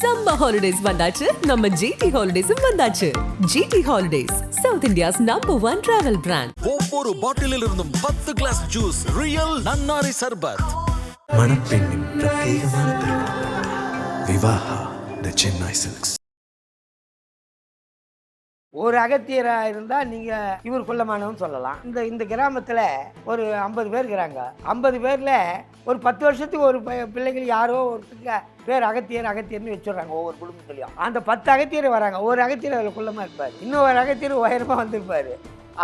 Summer holidays வந்தாச்சு. நம்ம GT ஹாலிடேஸும் வந்தாச்சு. GT holidays south India's number one travel brand ஒவ்வொரு பாட்டிலில் இருந்தும் பத்து glass juice real nannari sarbath. மணப்பெண்ணின் பிரத்யேகமான விவாஹா த சென்னை சில்க்ஸ் ஒரு அகத்தியராக இருந்தால் நீங்கள் இவர் குள்ளமானவன் சொல்லலாம். இந்த இந்த கிராமத்தில் ஒரு ஐம்பது பேர் இருக்கிறாங்க. ஐம்பது பேரில் ஒரு பத்து வருஷத்துக்கு ஒரு பிள்ளைகள் யாரோ ஒருத்தருக்கு பேர் அகத்தியர் அகத்தியர்னு வச்சுடுறாங்க ஒவ்வொரு குடும்பத்துலையும். அந்த பத்து அகத்தியர் வராங்க. ஒரு அகத்தியர் அதில் குள்ளமாக இருப்பார். இன்னொரு அகத்தியர் உயரமாக வந்திருப்பார்.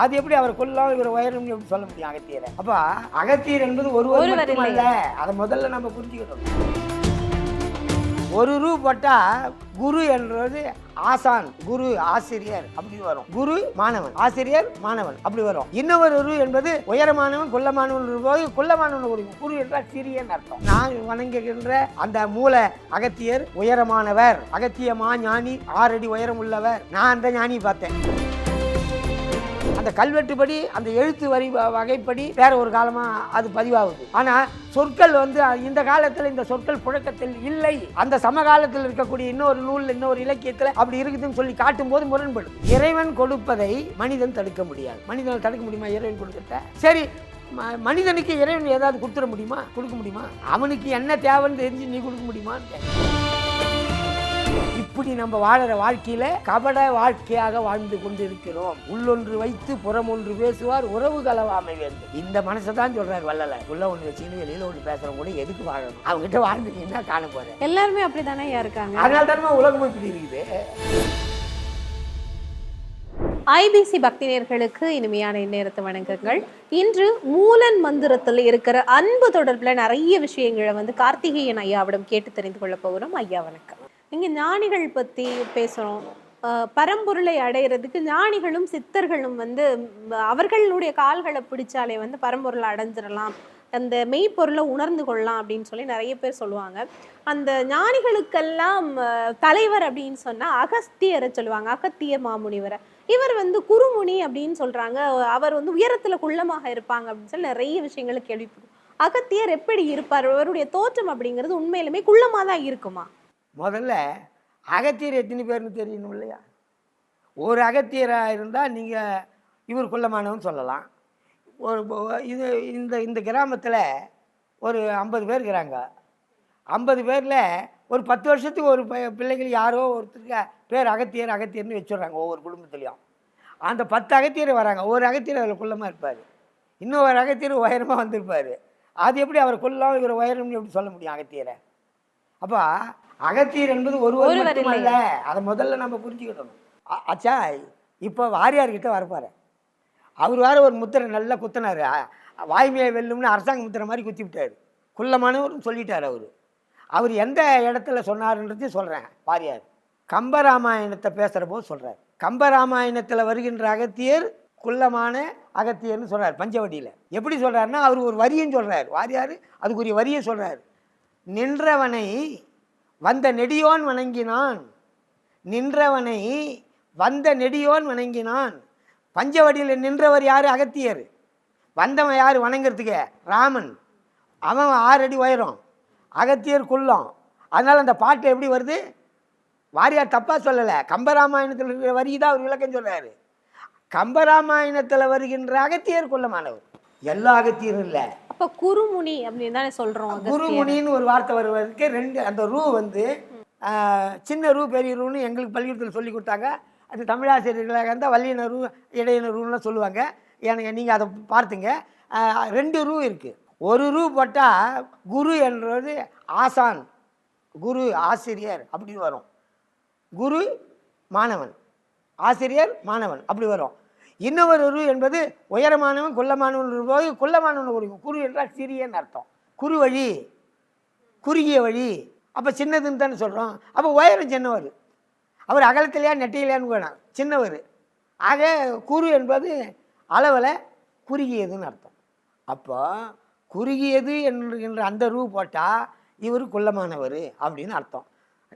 அது எப்படி அவர் கொல்லம் இவர் உயரம்னு எப்படி சொல்ல முடியும் அகத்தியரை? அப்போ அகத்தியர் என்பது ஒருவர் ஒருவர் மட்டுமல்ல. அதை முதல்ல நம்ம புரிஞ்சுக்கணும். ஒரு ரூ போட்டா குரு என்றது ஆசான் குரு ஆசிரியர் அப்படி வரும். குரு மாணவன் ஆசிரியர் மாணவன் அப்படி வரும். இன்னொரு ரூ என்பது உயரமானவன் குள்ளமானவன் போது குள்ளமானவன் ஒரு குரு என்றால் சிறியன் அர்த்தம். நான் வணங்குகின்ற அந்த மூல அகத்தியர் உயரமானவர். அகத்திய மா ஞானி ஆறடி உயரம் உள்ளவர். நான் அந்த ஞானி பார்த்தேன். அந்த கல்வெட்டுப்படி அந்த எழுத்து வரி வ- வகைப்படி வேற ஒரு காலமா அது பதிவாகுது. ஆனா சொற்கள் வந்து இந்த காலத்தில் இந்த சொற்கள் புழக்கத்தில் இல்லை. அந்த சமகாலத்தில் இருக்கக்கூடிய இன்னொரு நூல் இன்னொரு இலக்கியத்தில் அப்படி இருக்குதுன்னு சொல்லி காட்டும் போது முரண்படும். இறைவன் கொடுப்பதை மனிதன் தடுக்க முடியாது. மனிதன் தடுக்க முடியுமா? இறைவன் கொடுக்கறத? சரி ம- மனிதனுக்கு இறைவன் ஏதாவது கொடுத்துட முடியுமா? கொடுக்க முடியுமா? அவனுக்கு என்ன தேவைன்னு தெரிஞ்சு நீ கொடுக்க முடியுமான்னு இப்படி நம்ம வாழற வாழ்க்கையில கபட வாழ்க்கையாக வாழ்ந்து கொண்டிருக்கிறோம். உள்ளொன்று வைத்து புறம் ஒன்று பேசுவார் உறவு கலவாமை வேண்டும். இந்த மனசை தான் சொல்றாரு வள்ளல உள்ள ஒன்று வச்சுக்கிட்டு வெளியில ஒன்று பேசுறவங்க கூட எதுக்கு வாழணும்? அவங்ககிட்ட வாழ்ந்துட்டீங்கன்னா காண போறேன் எல்லாருமே அப்படிதானே இருக்காங்க? அதனால தானே உலகம் இப்படி இருக்குது. ஐபிசி பக்தினியர்களுக்கு இனிமையான இந்நேரத்து வணக்கங்கள். இன்று மூலன் மந்திரத்தில் இருக்கிற அன்பு தொடர்பில் நிறைய விஷயங்களை வந்து கார்த்திகேயன் ஐயாவிடம் கேட்டு தெரிந்து கொள்ள போகிறோம். ஐயா வணக்கம். இங்கே ஞானிகள் பற்றி பேசுகிறோம் பரம்பொருளை அடையிறதுக்கு ஞானிகளும் சித்தர்களும் வந்து அவர்களுடைய கால்களை பிடிச்சாலே வந்து பரம்பொருளை அடைஞ்சிடலாம். அந்த மெய்ப்பொருளை உணர்ந்து கொள்ளலாம் அப்படின்னு சொல்லி நிறைய பேர் சொல்லுவாங்க. அந்த ஞானிகளுக்கெல்லாம் தலைவர் அப்படின்னு சொன்னால் அகஸ்தியரை சொல்லுவாங்க. அகத்திய மாமுனிவரை. இவர் வந்து குருமுனி அப்படின்னு சொல்கிறாங்க அவர் வந்து உயரத்தில் குள்ளமாக இருப்பாங்க அப்படின்னு சொல்லி நிறைய விஷயங்களை கேள்விப்படும் அகத்தியர் எப்படி இருப்பார்? அவருடைய தோற்றம் அப்படிங்கிறது உண்மையிலுமே குள்ளமாக தான் இருக்குமா? முதல்ல அகத்தியர் எத்தனை பேர்னு தெரியணும் இல்லையா? ஒரு அகத்தியராக இருந்தால் நீங்கள் இவர் குள்ளமானவன் சொல்லலாம். ஒரு இது இந்த இந்த கிராமத்தில் ஒரு ஐம்பது பேர் இருக்கிறாங்க. ஐம்பது பேரில் ஒரு பத்து வருஷத்துக்கு ஒரு ப- பிள்ளைகள் யாரோ ஒருத்தருக்கு பேர் அகத்தியர் அகத்தியர்னு வச்சுடுறாங்க ஒவ்வொரு குடும்பத்துலேயும். அந்த பத்து அகத்தியர் வராங்க. ஒரு அகத்தியர் அதில் குள்ளமாக இருப்பார். இன்னொரு அகத்தியர் உயரமாக வந்திருப்பார். அது எப்படி அவர் குள்ளம் இவர் உயரம்னு எப்படி சொல்ல முடியும் அகத்தியரை? அப்போ அகத்தியர் என்பது ஒருவர் ஒருவர் மட்டுமல்ல. அதை முதல்ல நம்ம புரிஞ்சுக்கிடணும். அ- அச்சா இப்போ வாரியார்கிட்ட வரப்பாரு அவர் வேற ஒரு முத்திரை நல்லா குத்தினாரு. வாய்மையை வெல்லும்னு அரசாங்க முத்திரை மாதிரி குத்தி விட்டாரு குள்ளமானவர்னு சொல்லிட்டார் அவர். அவர் எந்த இடத்துல சொன்னாருன்றது சொல்கிறேன் வாரியார். கம்பராமாயணத்தை பேசுகிற போது சொல்கிறார் கம்பராமாயணத்தில் வருகின்ற அகத்தியர் குள்ளமான அகத்தியர்னு சொல்றார் பஞ்சவடியில். எப்படி சொல்றாருன்னா அவர் ஒரு வரியும் சொல்றார். வாரியார் அதுக்குரிய வரியை சொல்றார். நின்றவனை வந்த நெடியோன் வணங்கினான். நின்றவனை வந்த நெடியோன் வணங்கினான். பஞ்சவடியில் நின்றவர் யார்? அகத்தியர். வந்தவன் யார் வணங்குறதுக்கு? ராமன். அவன் ஆறு அடி உயரம். அகத்தியர் குள்ளம். அதனால் அந்த பாட்டு எப்படி வருது? வாரியார் தப்பாக சொல்லலை. கம்பராமாயணத்தில் இருக்கிற வரி தான் அவர் விளக்கம் சொல்கிறாரு கம்பராமாயணத்தில் வருகின்ற அகத்தியர் குள்ளமானவர். எல்லா அகத்தியரும் இல்லை. அப்ப குருமுனி அப்படின்னு தானே சொல்றோம் குருமுனின்னு ஒரு வார்த்தை வருவதற்கு ரெண்டு அந்த ரூ வந்து சின்ன ரூ பெரிய ரூன்னு எங்களுக்கு பள்ளிக்கூடத்தில் சொல்லி கொடுத்தாங்க. அது தமிழாசிரியர்களாக இருந்தால் வல்லின ரூ இடையின ரூன்லாம் சொல்லுவாங்க. எனக்கு நீங்கள் அதை பார்த்துங்க. ரெண்டு ரூ இருக்குது ஒரு ரூ போட்டால் குரு என்றது ஆசான். குரு ஆசிரியர் அப்படின்னு வரும். குரு மாணவன். ஆசிரியர் மாணவன் அப்படி வரும். இன்னொரு குரு என்பது உயரமானவன் குள்ளமானவன் போது குள்ளமானவன் ஒரு குரு என்றால் சிறியன்னு அர்த்தம். குரு வழி குறுகிய வழி. அப்போ சின்னதுன்னு தானே சொல்கிறோம் அப்போ உயரம் சின்னவர். அவர் அகலத்திலையா நெட்டையிலையான்னு வேணாம் சின்னவர். ஆக குரு என்பது அளவில் குறுகியதுன்னு அர்த்தம். அப்போ குறுகியது என்கின்ற அந்த ரூ போட்டால் இவர் குள்ளமானவர் அப்படின்னு அர்த்தம்.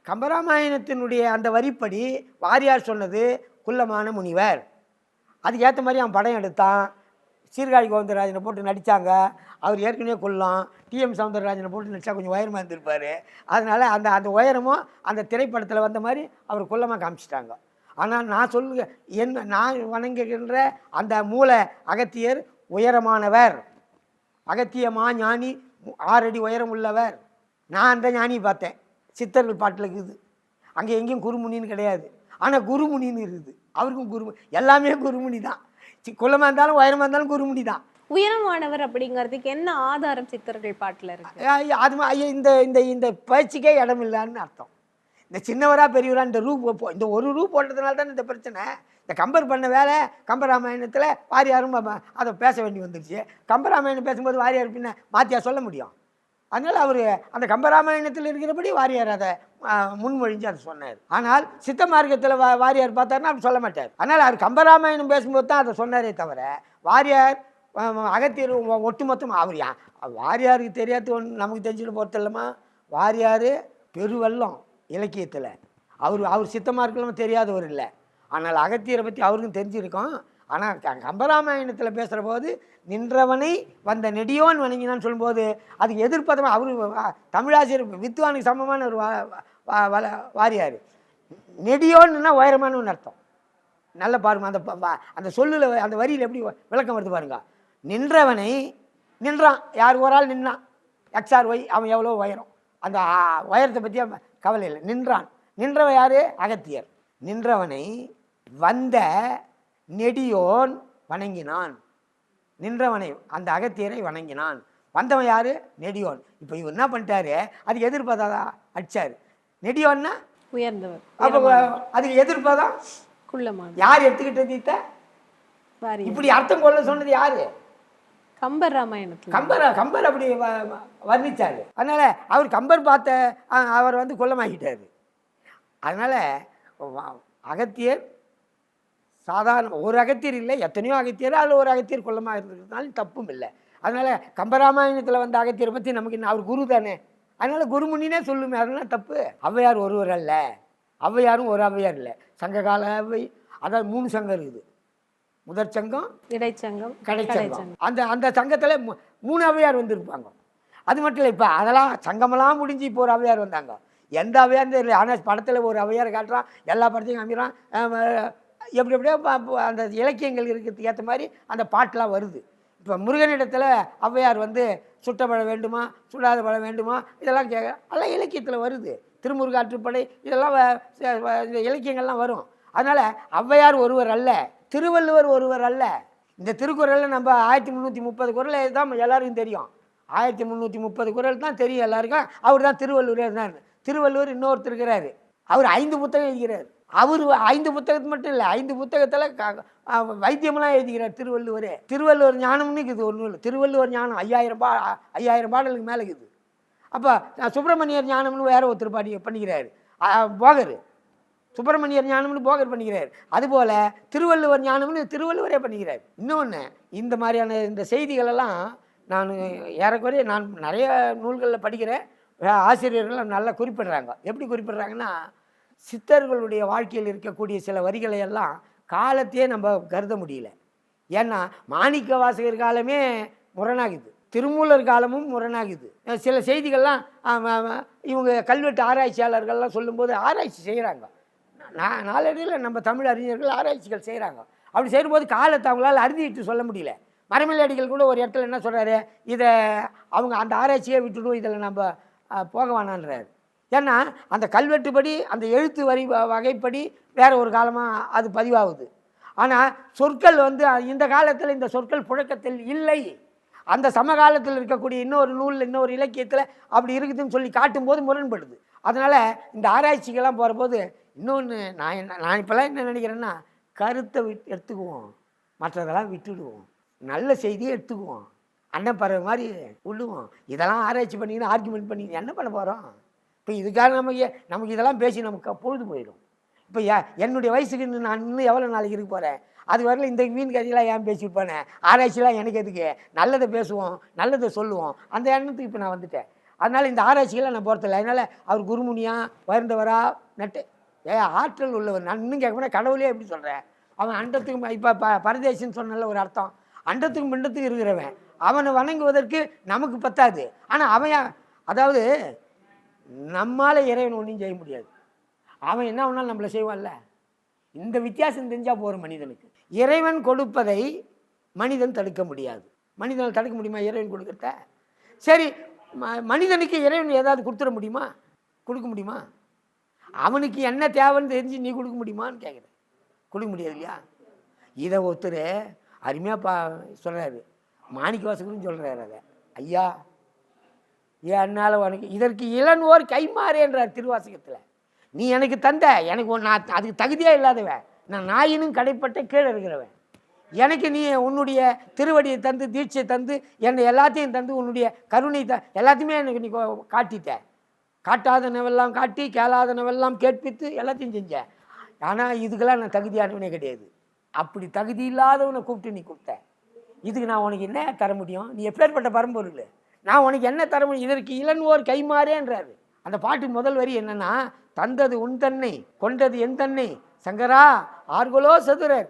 கம்பராமாயணத்தினுடைய அந்த வரிப்படி வாரியார் சொன்னது குள்ளமான முனிவர். அதுக்கு ஏற்ற மாதிரி அவன் படம் எடுத்தான். சீர்காழி கோவிந்தராஜனை போட்டு நடித்தாங்க அவர் ஏற்கனவே கொல்லம். டிஎம் சவுந்தரராஜனை போட்டு நடித்தா கொஞ்சம் உயரமாக இருந்திருப்பார். அதனால் அந்த அந்த உயரமும் அந்த திரைப்படத்தில் வந்த மாதிரி அவர் கொல்லமாக காமிச்சிட்டாங்க. ஆனால் நான் சொல்லுங்க என்ன நான் வணங்குகின்ற அந்த மூளை அகத்தியர் உயரமானவர். அகத்தியமா ஞானி ஆறடி உயரம் உள்ளவர். நான் அந்த ஞானியை பார்த்தேன். சித்தர்கள் பாட்டில் இருக்குது. அங்கே எங்கேயும் குருமுனின்னு கிடையாது. ஆனால் குருமுனின்னு இருக்குது. அவருக்கும் குரு எல்லாமே குருமுனி தான். குள்ளமாக இருந்தாலும் உயரமாக இருந்தாலும் குருமுனி தான். உயரமானவர் அப்படிங்கிறதுக்கு என்ன ஆதாரம் சித்தர்கள் பாட்டுல இருக்கு? அது இந்த இந்த இந்த பயிற்சிக்கே இடம் இல்லைன்னு அர்த்தம். இந்த சின்னவரா பெரியவரா இந்த ரூ போ- இந்த ஒரு ரூ போட்டதுனால தான் இந்த பிரச்சனை. இந்த கம்பேர் பண்ண வேலை கம்பராமாயணத்தில் வாரியாரும் அதை பேச வேண்டி வந்துருச்சு. கம்பராமாயணம் பேசும்போது வாரியார் பின்ன மாத்தியா சொல்ல முடியும்? அதனால் அவர் அந்த கம்பராமாயணத்தில் இருக்கிறபடி வாரியார் அதை முன்மொழிஞ்சு அதை சொன்னார். ஆனால் சித்த மார்க்கத்தில் வா வாரியார் பார்த்தாருன்னா அப்படி சொல்ல மாட்டார். அதனால் அவர் கம்பராமாயணம் பேசும்போது தான் அதை சொன்னாரே தவிர வாரியார் அகத்தியர் ஒ- ஒட்டுமொத்தமாக அவர் யா வாரியாருக்கு தெரியாத ஒன்று நமக்கு தெரிஞ்சுட்டு பொறுத்தல்லமா வாரியார் பெருவெல்லம் இலக்கியத்தில். அவர் அவர் சித்தமாக இருக்கலாம் தெரியாதவர் இல்லை. ஆனால் அகத்தியரை பற்றி அவருக்கும் தெரிஞ்சிருக்கோம். ஆனால் கம்பராமாயணத்தில் பேசுகிற போது நின்றவனை வந்த நெடியோன் வணங்கினான்னு சொல்லும்போது அதுக்கு எதிர்ப்பதமாக அவர் தமிழாசிரியர் வித்வானுக்கு சமமான ஒரு வா- வல- வாரியார். நெடியோன்னுனா உயரமானு அர்த்தம். நல்ல பாருங்க அந்த ப- அந்த சொல்லில் அந்த வரியில் எப்படி விளக்கம் வருது பாருங்க. நின்றவனை நின்றான். யார் ஒரு ஆள் நின்றான் எக்ஸ்ஆர் ஒய் அவன் எவ்வளோ உயரம்? அந்த உயரத்தை பற்றி அவன் கவலை இல்லை. நின்றான். நின்றவன் யார்? அகத்தியர். நின்றவனை வந்த நெடியோன் வணங்கினான். நின்றவனை அந்த அகத்தியரை வணங்கினான். வந்தவன் யார்? நெடியோன். இப்போ இவர் என்ன பண்ணிட்டாரு? அதுக்கு எதிர்பார்த்தாதா அடிச்சார். நெடியோன்னா உயர்ந்தவர் அப்போ அதுக்கு எதிர்ப்பதா? குள்ளமான யார் எடுத்துக்கிட்டது இத்த இப்படி அர்த்தம் கொள்ள சொன்னது யாரு? கம்பர் ராமாயணத்துல. கம்பர் கம்பர் அப்படி வ- வ- வர்ணிச்சாரு. அதனால அவர் கம்பர் பார்த்த அவர் வந்து கொல்லமாக்கிட்டாரு அதனால அகத்தியர் சாதாரண ஒரு அகத்தியர் இல்லை எத்தனையோ அகத்தியர் அதில் ஒரு அகத்தியர் கொல்லமாக இருந்ததுனாலும் தப்பும் இல்லை. அதனால கம்பராமாயணத்தில் வந்த அகத்தியரை பற்றி நமக்கு என்ன அவர் குரு தானே? அதனால குருமுனினே சொல்லுமே அதெல்லாம் தப்பு. ஔவையார் ஒருவர் அல்ல. ஔவையாரும் ஒரு ஔவையார் இல்லை. சங்ககால அவை அதாவது மூணு சங்கம் இருக்குது. முதற் சங்கம் இடைச்சங்கம் கடைச்சங்கம். அந்த அந்த சங்கத்தில் மூணு அவையார் வந்திருப்பாங்க. அது மட்டும் இல்லை இப்போ அதெல்லாம் சங்கமெல்லாம் முடிஞ்சு இப்போ ஒரு அவையார் வந்தாங்க. எந்த அவையார் தெரியல. ஆனால் படத்தில் ஒரு அவையார் காட்டுறான் எல்லா படத்தையும் காமிக்கிறான். எப்படி எப்படியோ அந்த இலக்கியங்கள் இருக்கிறதுக்கு ஏற்ற மாதிரி அந்த பாட்டெலாம் வருது. இப்போ முருகனிடத்தில் ஔவையார் வந்து சுட்ட பழம் வேண்டுமா? சுடாத பழம் வேண்டுமா? இதெல்லாம் கேட்க எல்லாம் இலக்கியத்தில் வருது. திருமுருகாற்றுப்படை இதெல்லாம் வ- ச- இந்த இலக்கியங்கள்லாம் வரும். அதனால் ஔவையார் ஒருவர் அல்ல திருவள்ளுவர் ஒருவர் அல்ல. இந்த திருக்குறளில் நம்ம ஆயிரத்தி முந்நூற்றி முப்பது குரல் தான் எல்லாருக்கும் தெரியும். ஆயிரத்தி முந்நூற்றி முப்பது குரல் தான் தெரியும் எல்லாருக்கும். அவர் தான் திருவள்ளுவர் இருந்தார். திருவள்ளுவர் இன்னொருத்தர் இருக்கிறாரு. அவர் ஐந்து புத்தகம் எழுதுகிறார். அவர் ஐந்து புத்தகத்து மட்டும் இல்லை ஐந்து புத்தகத்தில் வைத்தியமெல்லாம் எழுதுகிறார் திருவள்ளுவரே. திருவள்ளுவர் ஞானம்னு இருக்குது ஒரு நூல் திருவள்ளுவர் ஞானம் ஐயாயிரம் பா ஐயாயிரம் பாடலுக்கு மேலே இருக்குது. அப்போ சுப்பிரமணியர் ஞானம்னு வேற ஒருத்தர் பாடி பண்ணிக்கிறாரு. போகர். சுப்பிரமணியர் ஞானம்னு போகர் பண்ணிக்கிறார். அதுபோல் திருவள்ளுவர் ஞானம்னு திருவள்ளுவரே பண்ணிக்கிறார். இன்னொன்று இந்த மாதிரியான இந்த செய்திகளெல்லாம் நான் ஏறக்குறைய நான் நிறைய நூல்களில் படிக்கிறேன். ஆசிரியர்கள் நல்லா குறிப்பிடுறாங்க. எப்படி குறிப்பிடுறாங்கன்னா சித்தர்களுடைய வாழ்க்கையில் இருக்கக்கூடிய சில வரிகளை எல்லாம் காலத்தையே நம்ம கருத முடியல. ஏன்னா மாணிக்க வாசகர் காலமே முரணாகுது. திருமூலர் காலமும் முரணாகுது. சில செய்திகள்லாம் இவங்க கல்வெட்டு ஆராய்ச்சியாளர்கள்லாம் சொல்லும்போது ஆராய்ச்சி செய்கிறாங்க நான் நாளடியில் நம்ம தமிழ் அறிஞர்கள் ஆராய்ச்சிகள் செய்கிறாங்க அப்படி செய்யும்போது காலத்தை அவங்களால் அறுதிட்டு சொல்ல முடியல. மரமலையடிகள் கூட ஒரு இடத்துல என்ன சொல்கிறாரு இதை அவங்க அந்த ஆராய்ச்சியை விட்டுடும் இதில் நம்ம போக வேணான்றாரு ஏன்னா அந்த கல்வெட்டுப்படி அந்த எழுத்து வரி வ- வகைப்படி வேறு ஒரு காலமாக அது பதிவாகுது. ஆனால் சொற்கள் வந்து இந்த காலத்தில் இந்த சொற்கள் புழக்கத்தில் இல்லை. அந்த சமகாலத்தில் இருக்கக்கூடிய இன்னொரு நூலில் இன்னொரு இலக்கியத்தில் அப்படி இருக்குதுன்னு சொல்லி காட்டும்போது முரண்படுது. அதனால் இந்த ஆராய்ச்சிக்கெல்லாம் போகிறபோது இன்னொன்று நான் என்ன நான் இப்போல்லாம் என்ன நினைக்கிறேன்னா கருத்தை விட் எடுத்துக்குவோம். மற்றதெல்லாம் விட்டுடுவோம். நல்ல செய்தியை எடுத்துக்குவோம். அண்ணன் பறவை மாதிரி விடுவோம் இதெல்லாம் ஆராய்ச்சி பண்ணிக்கின்னு ஆர்குமெண்ட் பண்ணி என்ன பண்ண போகிறோம் இப்போ இதுக்காக நம்ம நமக்கு இதெல்லாம் பேசி நமக்கு பொழுது போயிடும். இப்போ என்னுடைய வயசுக்கு நான் இன்னும் எவ்வளோ நாளைக்கு இருக்க போகிறேன் அது வரல இந்த மீன் கதையெல்லாம் ஏன் பேசியிருப்பானே போனேன் ஆராய்ச்சிலாம் எனக்கு எதுக்கு? நல்லதை பேசுவோம் நல்லதை சொல்லுவோம். அந்த எண்ணத்துக்கு இப்போ நான் வந்துட்டேன். அதனால் இந்த ஆராய்ச்சிகளாக நான் போகிறதில்ல அதனால் அவர் குருமுனியா உயர்ந்தவரா நட்டு ஏ ஆற்றல் உள்ளவர். நான் இன்னும் கேட்க கடவுளே எப்படி சொல்கிறேன் அவன் அண்டத்துக்கு இப்போ ப பரதேசின்னு சொன்னல ஒரு அர்த்தம். அண்டத்துக்கும் பிண்டத்துக்கும் இருக்கிறவன். அவனை வணங்குவதற்கு நமக்கு பத்தாது. ஆனால் அவன் அதாவது நம்மால் இறைவன் ஒன்றும் செய்ய முடியாது. அவன் என்ன ஒன்றாலும் நம்மளை செய்வான்ல? இந்த வித்தியாசம் தெரிஞ்சால் போகிற மனிதனுக்கு. இறைவன் கொடுப்பதை மனிதன் தடுக்க முடியாது. மனிதனால் தடுக்க முடியுமா இறைவன் கொடுக்கறத? சரி ம- மனிதனுக்கு இறைவன் ஏதாவது கொடுத்துட முடியுமா? கொடுக்க முடியுமா? அவனுக்கு என்ன தேவைன்னு தெரிஞ்சு நீ கொடுக்க முடியுமான்னு கேட்குறேன் கொடுக்க முடியாது இல்லையா? இதை ஒருத்தர் அருமையாக பா சொல்கிறாரு மாணிக்க வாசகரும் சொல்கிறாரு அதை. ஐயா என்னால் உனக்கு இதற்கு இளனோர் கைமாறு என்றார் திருவாசகத்தில். நீ எனக்கு தந்த எனக்கு நான் அதுக்கு தகுதியாக இல்லாதவன். நான் நாயினும் கடைப்பட்ட கீழே இருக்கிறவன். எனக்கு நீ உன்னுடைய திருவடியை தந்து தீட்சை தந்து என்னை எல்லாத்தையும் தந்து உன்னுடைய கருணை த எல்லாத்தையுமே எனக்கு நீ கோ- காட்டிட்ட. காட்டாதனவெல்லாம் காட்டி கேளாதனவெல்லாம் கேட்பித்து எல்லாத்தையும் செஞ்சேன் ஆனால் இதுக்கெல்லாம் நான் தகுதியானவனே கிடையாது. அப்படி தகுதி இல்லாதவனை கூப்பிட்டு நீ கொடுத்த. இதுக்கு நான் உனக்கு என்ன தர முடியும்? நீ எப்பேற்பட்ட பரம்பொருள்? நான் உனக்கு என்ன தர முடியும்? இதற்கு இளன்வோர் கைமாறேன்றாரு அந்த பாட்டு முதல் வரி என்னன்னா தந்தது உன் தன்னை கொண்டது என் தன்னை சங்கரா ஆர்கொலோ சதுரர்.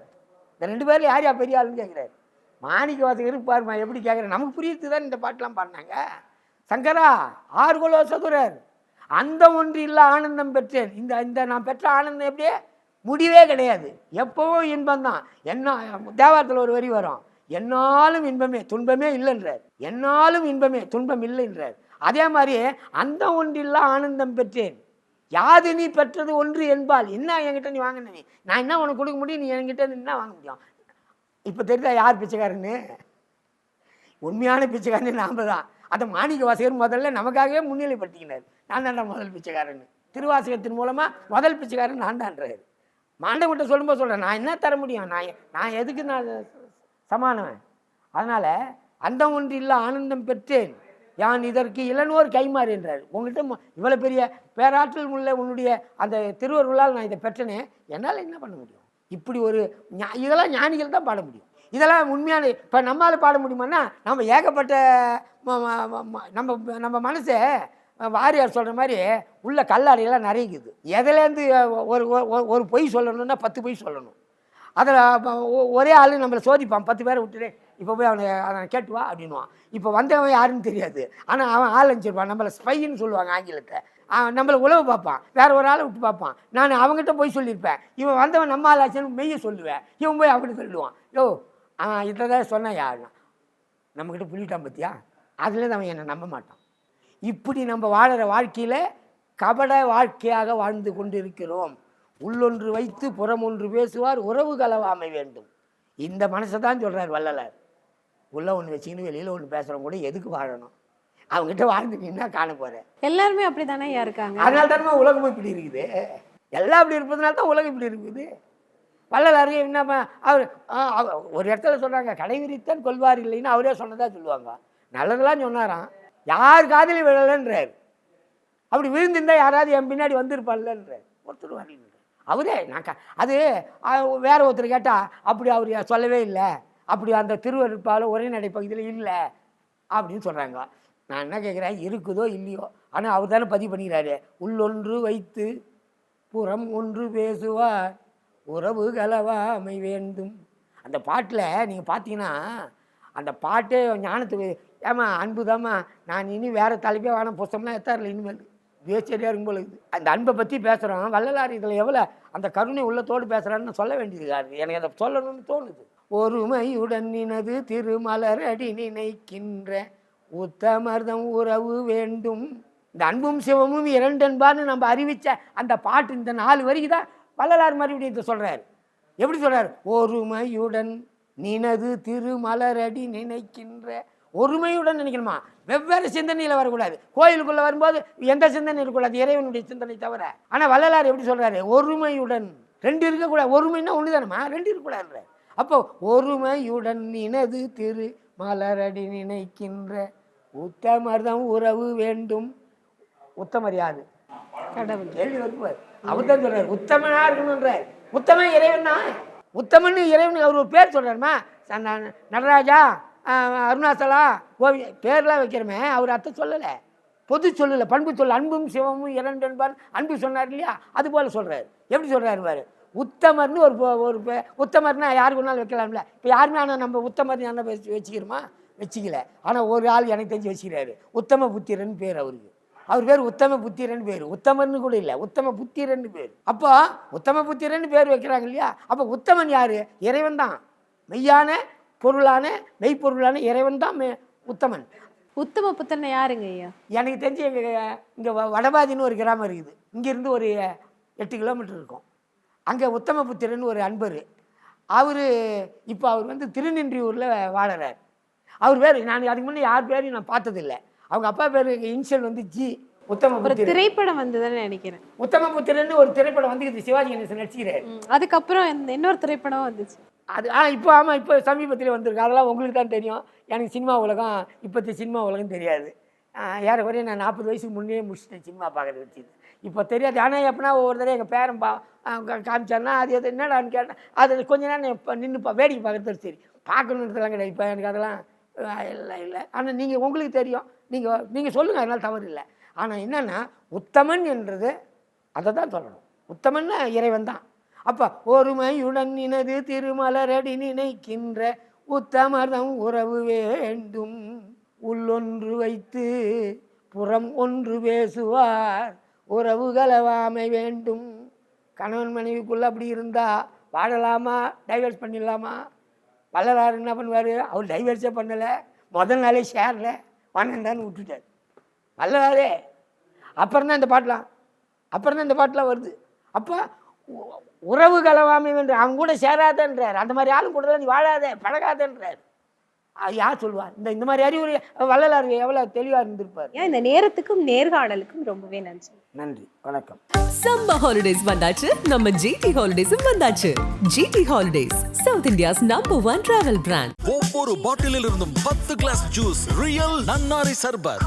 இந்த ரெண்டு பேரில் யார் யார் பெரிய ஆளுன்னு கேட்குறாரு. மாணிக்க வாசகர் பாருமா எப்படி கேட்குறேன் நமக்கு புரியுது தான் இந்த பாட்டெலாம் பாடினாங்க. சங்கரா ஆர்கொலோ சதுரர் அந்த ஒன்று இல்லை ஆனந்தம் பெற்றேன். இந்த இந்த நான் பெற்ற ஆனந்தம் எப்படியே? முடிவே கிடையாது. எப்பவும் இன்பம் தான் என்ன தேவாரத்தில் ஒரு வரி வரும். என்னாலும் இன்பமே துன்பமே இல்லைன்றார். என்னாலும் இன்பமே துன்பம் இல்லைன்றார். அதே மாதிரி அந்த ஒன்றில்லா ஆனந்தம் பெற்றேன். யாது நீ பெற்றது ஒன்று என்பால் என்ன என்கிட்ட நீ வாங்கின நீ? நான் என்ன உனக்கு கொடுக்க முடியும்? நீ என்கிட்ட என்ன வாங்க முடியும்? இப்போ தெரியுதா யார் பிச்சைக்காரன்னு? உண்மையான பிச்சைக்காரன் நாம தான். அந்த மாணிக்க வாசகர் முதல்ல நமக்காகவே முன்னிலைப்படுத்திக்கினார். நான் தான்டா முதல் பிச்சைக்காரன் திருவாசகத்தின் மூலமாக முதல் பிச்சைக்காரன் நான் தான்றாரு மாண்டவங்கிட்ட சொல்லும்போது சொல்கிறேன் நான் என்ன தர முடியும்? நான் நான் எதுக்கு நான் சமானவன். அதனால் அந்த ஒன்றில் ஆனந்தம் பெற்றேன். யான் இதற்கு இளனோர் கைமாறு என்றார். உங்கள்கிட்ட ம- இவ்வளோ பெரிய பேராற்றல் உள்ள உன்னுடைய அந்த திருவருளால் நான் இதை பெற்றனே என்னால் என்ன பண்ண முடியும்? இப்படி ஒரு ஞா- இதெல்லாம் ஞானிகள் தான் பாட முடியும். இதெல்லாம் உண்மையான இப்போ நம்மளால் பாட முடியுமான்னா நம்ம ஏகப்பட்ட நம்ம நம்ம மனசை வாரியார் சொல்கிற மாதிரி உள்ள கல்லாடையெல்லாம் நிறையுது எதுலேருந்து ஒரு ஒரு- ஒரு பொய் சொல்லணும்னா பத்து பொய் சொல்லணும். அதில் ஒரே ஆள் நம்மளை சோதிப்பான். பத்து பேரை விட்டுட்டு இப்போ போய் அவனை அவனை கேட்டு வா அப்படின்வான் இப்போ வந்தவன் யாருன்னு தெரியாது. ஆனால் அவன் ஆள் அனுப்பிச்சிருப்பான் நம்மளை ஸ்பைன்னு சொல்லுவாங்க ஆங்கிலத்தை. நம்மளை உழவு பார்ப்பான். வேற ஒரு ஆளை விட்டு பார்ப்பான். நான் அவங்ககிட்ட போய் சொல்லியிருப்பேன். இவன் வந்தவன் நம்ம ஆள் ஆச்சுன்னு மெய்ய சொல்லுவேன். இவன் போய் அப்படி சொல்லுவான் யோ அவன் இதை தான் சொன்னேன் யாருன்னா? நம்மக்கிட்ட புள்ளிட்டான் பத்தியா? அதுலேருந்து அவன் என்னை நம்ப மாட்டான். இப்படி நம்ம வாழ்கிற வாழ்க்கையில் கபட வாழ்க்கையாக வாழ்ந்து கொண்டு இருக்கிறோம் உள்ளொன்று வைத்து புறம் ஒன்று பேசுவார் உறவு கலவாமை வேண்டும். இந்த மனசை தான் சொல்கிறார் வள்ளலார். உள்ள ஒன்று வச்சுக்கின்னு வெளியில் ஒன்று பேசுகிறவங்க கூட எதுக்கு வாழணும்? அவங்ககிட்ட வாழ்ந்து நீ என்ன காண போகிற எல்லாருமே அப்படிதானே ஐயா இருக்காங்க? அதனால தானே உலகமும் இப்படி இருக்குது. எல்லாம் இப்படி இருப்பதுனால தான் உலகம் இப்படி இருக்குது. வள்ளலார் என்ன அவர் ஒரு இடத்துல சொல்கிறாங்க கடை விரித்தான் கொள்வார் இல்லைன்னு அவரே சொன்னதா சொல்லுவாங்க. நல்லதெல்லாம் சொன்னாராம். யார் காதலி விழலைன்றார். அப்படி விழுந்திருந்தா யாராவது என் பின்னாடி வந்திருப்பான்லன்றார் ஒருத்தர் வரலன்றார் அவரே நான் க- அது வேற ஒருத்தர் கேட்டால் அப்படி அவர் சொல்லவே இல்லை. அப்படி அந்த திருவருப்பால் ஒரே நடை பகுதியில் இல்லை அப்படின்னு சொல்கிறாங்க நான் என்ன கேட்குறேன் இருக்குதோ இல்லையோ? ஆனால் அவர் தானே பதிவு பண்ணிக்கிறாரு. உள்ளொன்று வைத்து புறம் ஒன்று பேசுவார் உறவு கலவாமை வேண்டும். அந்த பாட்டில் நீங்கள் பார்த்தீங்கன்னா அந்த பாட்டே ஞானத்துக்கு ஏமா அன்புதாம்மா நான் இனி வேறு தலைப்பே வேணாம் புஸ்தம்லாம் எத்தாரில்ல இனிமேல்? வேச்சரியாக இருக்கும் போல இருக்குது. அந்த அன்பை பற்றி பேசுகிறோம் வள்ளலார் இதில் எவ்வளோ அந்த கருணை உள்ளத்தோடு பேசுகிறான்னு சொல்ல வேண்டியது எனக்கு அதை சொல்லணும்னு தோணுது. ஒருமையுடன் நினது திருமலர் அடி நினைக்கின்ற உத்தமர்தம் உறவு வேண்டும். இந்த அன்பும் சிவமும் இரண்டென்பான்னு நம்ம அறிவித்த அந்த பாட்டு இந்த நாலு வரைக்கும் தான் வள்ளலார் மறுபடியும் இதை சொல்கிறார் எப்படி சொல்கிறார் ஒருமையுடன் நினது திருமலரடி நினைக்கின்ற ஒருமையுடன் நினைக்கணுமா? வெவ்வேறு சிந்தனையில் வரக்கூடாது. கோயிலுக்குள்ளே வரும்போது எந்த சிந்தனை இருக்கக்கூடாது? இறைவனுடைய சிந்தனை தவிர. ஆனால் வள்ளலார் எப்படி சொல்கிறாரு ஒருமையுடன். ரெண்டு இருக்கக்கூடாது. ஒருமைன்னா ஒன்று தானம்மா ரெண்டு இருக்கக்கூடாதுன்ற. அப்போ ஒருமையுடன் நினது திரு மலரடி நினைக்கின்ற. உத்தமர்தம் உறவு வேண்டும். உத்தமர் யாரு? கடவுள். கேள்வி வருவார் அவர் தான் சொல்றாரு உத்தமனா இருக்கணுன்றார் உத்தமன் இறைவன் தான். உத்தமன் இறைவன் அவர் ஒரு பேர் சொல்றாருமா? நடராஜா அருணாசலா ஓவிய பேர்லாம் வைக்கிறோமே அவர் அர்த்தம் சொல்லலை. பொது சொல்லலை பண்பு சொல்ல அன்பும் சிவமும் இரண்டு என்பார் அன்பு சொன்னார் இல்லையா? அது போல் சொல்கிறார் எப்படி சொல்கிறார் பாரு? உத்தமர்னு ஒரு ஒரு உத்தமர்னா யாருக்கு ஒன்றாலும் வைக்கலாம்ல? இப்போ யாருமே ஆனால் நம்ம உத்தமர் என்ன வச்சு வச்சுக்கிறோமா? வச்சுக்கல. ஆனால் ஒரு ஆள் எனக்கு தெரிஞ்சு வச்சுக்கிறாரு. உத்தம புத்திரன் பேர் அவருக்கு. அவர் பேர் உத்தம புத்திரன் பேர். உத்தமர்னு கூட இல்லை உத்தம புத்திரன் பேர். அப்போ உத்தம புத்திரன் பேர் வைக்கிறாங்க இல்லையா? அப்போ உத்தமன் யார்? இறைவன் தான் மெய்யான பொருளான மெய்ப்பொருளான இறைவன் தான் உத்தமன். உத்தம புத்தனை யாருங்க ஐயா? எனக்கு தெரிஞ்சு எங்கள் இங்கே வடபாதின்னு ஒரு கிராமம் இருக்குது. இங்கேருந்து ஒரு எட்டு கிலோமீட்டர் இருக்கும். அங்கே உத்தமபுத்திரன் ஒரு அன்பர் அவர் இப்போ அவர் வந்து திருநின்றியூரில் வாழறார். அவர் பேர் நான் அதுக்கு முன்னே யார் பேரையும் நான் பார்த்ததில்லை. அவங்க அப்பா பேர் இன்ஷியல் வந்து ஜி. உத்தமபுத்திரன் திரைப்படம் வந்ததுன்னு நினைக்கிறேன். உத்தமபுத்திரன் ஒரு திரைப்படம் வந்து சிவாஜி கணேசன் நடிச்சுக்கிறார். அதுக்கப்புறம் இன்னொரு திரைப்படம் வந்துச்சு. அது ஆ இப்போ ஆமாம் இப்போ சமீபத்தில் வந்திருக்கு. அதெல்லாம் உங்களுக்கு தான் தெரியும். எனக்கு சினிமா உலகம் இப்போத்தி சினிமா உலகம் தெரியாது. ஏறக்குறைய நான் நாற்பது வயசுக்கு முன்னே முடிச்சிட்டேன் சினிமா பார்க்குறது வச்சு இப்போ தெரியாது. ஆனால் எப்படின்னா ஒவ்வொரு தடவை எங்கள் பேரன் பா காமிச்சாருன்னா அது எது என்னடான்னு கேட்டேன் அது கொஞ்ச நேரம் இப்போ நின்று பா வேடிக்கை பார்க்குறது சரி. பார்க்கணுன்றதுலாம் கிடையாது. இப்போ எனக்கு அதெல்லாம் இல்லை இல்லை. ஆனால் நீங்கள் உங்களுக்கு தெரியும். நீங்கள் நீங்கள் சொல்லுங்கள் அதனால் தவறு இல்லை. ஆனால் என்னென்னா உத்தமன் என்றது அதை தான் சொல்லணும். உத்தமன்னா இறைவன் தான் அப்போ ஒருமையுடன் நினது திருமலரடி நினைக்கின்ற உத்தமர்தம் உறவு வேண்டும். உள்ளொன்று வைத்து புறம் ஒன்று பேசுவார். உறவு கலவாமை வேண்டும். கணவன் மனைவிக்குள்ளே அப்படி இருந்தால் வாழலாமா? டைவர்ஸ் பண்ணிடலாமா? வள்ளலார் என்ன பண்ணுவார்? அவர் டைவர்ஸே பண்ணலை. முதல் நாளே ஷேரில் பன்னெண்டான்னு விட்டுட்டார். வள்ளலாரே அப்புறம் தான் இந்த பாட்டெலாம். அப்புறம் தான் இந்த பாட்டெலாம் வருது. அப்போ உறவு கலவாமை என்று அவங்க கூட சேராதன்றார். அந்த மாதிரி ஆளும் கூட நீ வாழாத பழகாதன்றார். யார் சொல்லுவார் இந்த இந்த மாதிரி அறிவுரை வள்ளலார் எவ்வளோ தெளிவாக இருந்திருப்பார். ஏன் இந்த நேரத்துக்கும் நேர்காணலுக்கும் ரொம்பவே நன்றி. நன்றி வணக்கம். சம்மர் ஹாலிடேஸ் வந்தாச்சு நம்ம ஜிடி ஹாலிடேஸும் வந்தாச்சு. GT holidays south India's number one travel brand ஒவ்வொரு பாட்டிலில் இருந்தும் பத்து glass juice real nannari sarbath.